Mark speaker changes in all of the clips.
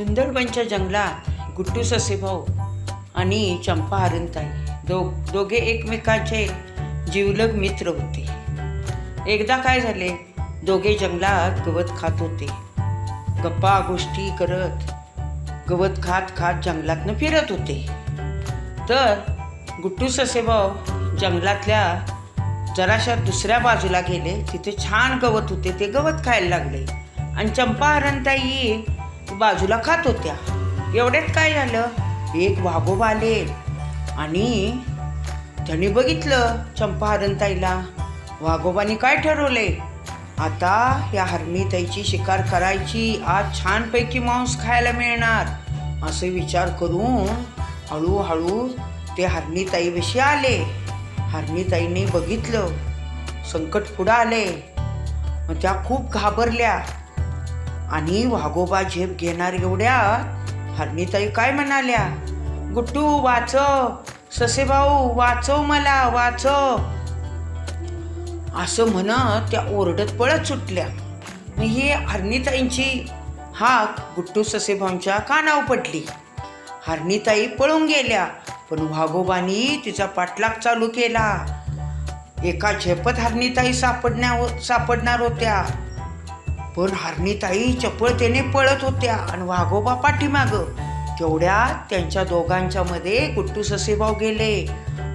Speaker 1: सुंदरबनच्या जंगलात गुट्टू ससेभाऊ आणि चंपा हरणताई दो दोघे एकमेकांचे जीवलग मित्र होते. एकदा काय झाले दोघे जंगलात गवत खात होते. गप्पा गोष्टी करत गवत खात खात जंगलातनं फिरत होते. तर गुट्टू ससेभाऊ जंगलातल्या जराशा दुसऱ्या बाजूला गेले. तिथे छान गवत होते ते गवत खायला लागले. आणि चंपा हरणताई बाजूला खात होत्या. एवढ्यात काय झालं? एक वाघोबा आले आणि त्यांनी बघितलं चंपा हरणताईला वाघोबानी काय ठरवले? आता या हरमीताईची शिकार करायची. आज छानपैकी मांस खायला मिळणार. असे विचार करून हळूहळू ते हरणीताईविषयी आले. हरणीताईने बघितलं. संकट पुढं आले. मग त्या खूप घाबरल्या. आणि वाघोबा झेप घेणार एवढ्या हरणीताई काय म्हणाल्या? गुट्टू वाचव. ससेभाऊ वाचव मला वाचव. असं म्हणत त्या ओरडत पळत सुटल्या. ही हरणीताईंची हाक गुट्टू ससेभाऊंच्या कानावर पडली. हरणीताई पळून गेल्या पण वाघोबानी तिचा पाठलाग चालू केला. एका झेपत हरणीताई सापडण्या सापडणार होत्या. पण हरणीताई चपळतेने पळत होत्या आणि वाघोबा पाठीमाग. तेवढ्या त्यांच्या दोघांच्या मध्ये गुट्टू ससेभाऊ गेले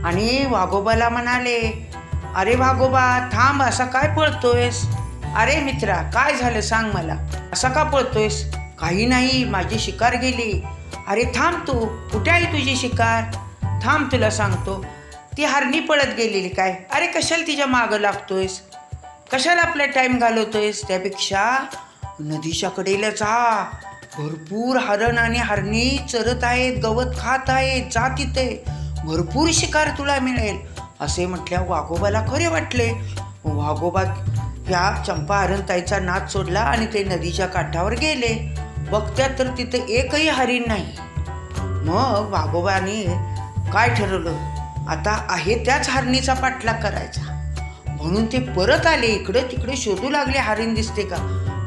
Speaker 1: आणि वाघोबाला म्हणाले अरे वाघोबा थांब असा काय पळतोयस? अरे मित्रा काय झालं सांग मला? असा का पळतोयस? काही नाही माझी शिकार गेली. अरे थांब तू कुठे आहे तुझी शिकार? थांब तुला सांगतो. ती हरणी पळत गेलेली काय? अरे कशाला तिच्या मागं लागतोयस? कशाला आपला टाईम घालवतोयस? त्यापेक्षा नदीच्या कडेला जा. भरपूर हरण आणि हरणी चरत आहेत गवत खात आहेत जा तिथे. भरपूर शिकार तुला मिळेल. असे म्हटल्या वाघोबाला खरे वाटले. वाघोबा ह्या चंपा हरणताईचा नाच सोडला आणि ते नदीच्या काठावर गेले. बघत्या तर तिथे एकही हरिण नाही. मग वाघोबाने काय ठरवलं? आता आहे त्याच हरणीचा पाठलाग करायचा. म्हणून ते परत आले इकडं तिकडे शोधू लागले. हरिण दिसते का?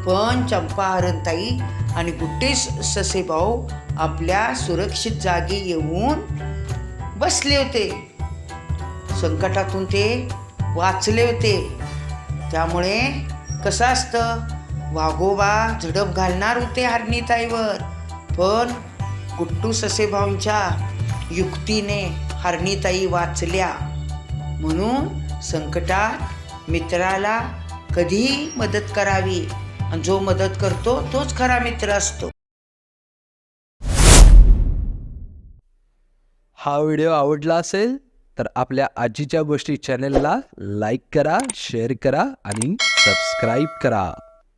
Speaker 1: पण चंपा हरणताई आणि गुट्टे स- ससेभाऊ आपल्या सुरक्षित जागी येऊन बसले होते. संकटातून ते वाचले होते. त्यामुळे कसं असतं? वाघोबा झडप घालणार होते हरणीताईवर. पण गुट्टू ससेभाऊंच्या युक्तीने हरणीताई वाचल्या. म्हणून संकटात मित्राला कधीही मदत करावी. आणि जो मदत करतो तोच खरा मित्र असतो.
Speaker 2: हा व्हिडिओ आवडला असेल तर आपल्या आजीच्या गोष्टी चॅनेलला लाईक करा शेअर करा आणि सबस्क्राईब करा.